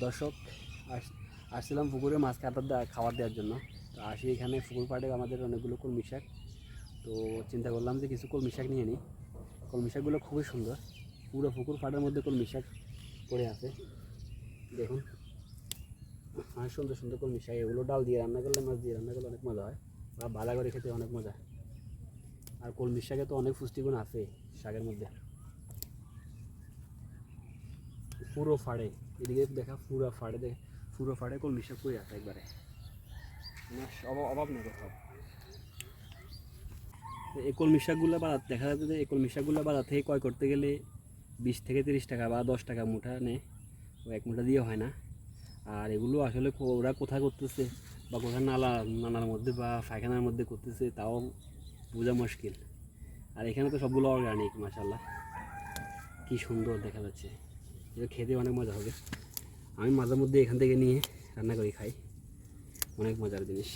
দর্শক, আস- আসছিলাম পুকুরে মাছ কাটার খাবার দেওয়ার জন্য। তো আসি এখানে, পুকুর পাড়ে আমাদের অনেকগুলো কলমি শাক। তো চিন্তা করলাম যে কিছু কলমি শাক নিয়ে নিই। কলমি শাকগুলো খুবই সুন্দর। পুরো পুকুর পাড়ের মধ্যে কলমি শাক পড়ে আছে। দেখুন। অনেক সুন্দর সুন্দর কলমি শাক। এগুলো ডাল দিয়ে রান্না করলে মাছ দিয়ে রান্না করলে অনেক মজা হয়। বা ভালো করে খেতে অনেক মজা। আর কলমি শাকে তো অনেক পুষ্টিগুণ আছে শাকের মধ্যে। পুরো ফাড়ে। এদিকে দেখা পুরো ফাড়ে, দেখে, পুরো ফাড়ে কোন শাক করে আছে একবারে। অভাব নেই কোথাও। তো এই কলমি শাকগুলো বাজার দেখা যাচ্ছে যে একল কলমি শাকগুলো বাজার থেকে ক্রয় করতে গেলে বিশ থেকে তিরিশ টাকা বা দশ টাকা মুঠা নেয় এক মুঠা দিয়ে হয় না। আর এগুলো আসলে ওরা কোথায় করতেছে বা কোথায় নালা, নালার মধ্যে বা পায়খানার মধ্যে করতেছে তাও বোঝা মুশকিল। আর এখানে তো সবগুলো অর্গানিক মাসাল্লাহ কি সুন্দর দেখা যাচ্ছে। এটা খেতে অনেক মজা হবে। আমি মাঝে মধ্যে এখান থেকে নিয়ে রান্না করে, খাই। অনেক মজার জিনিস।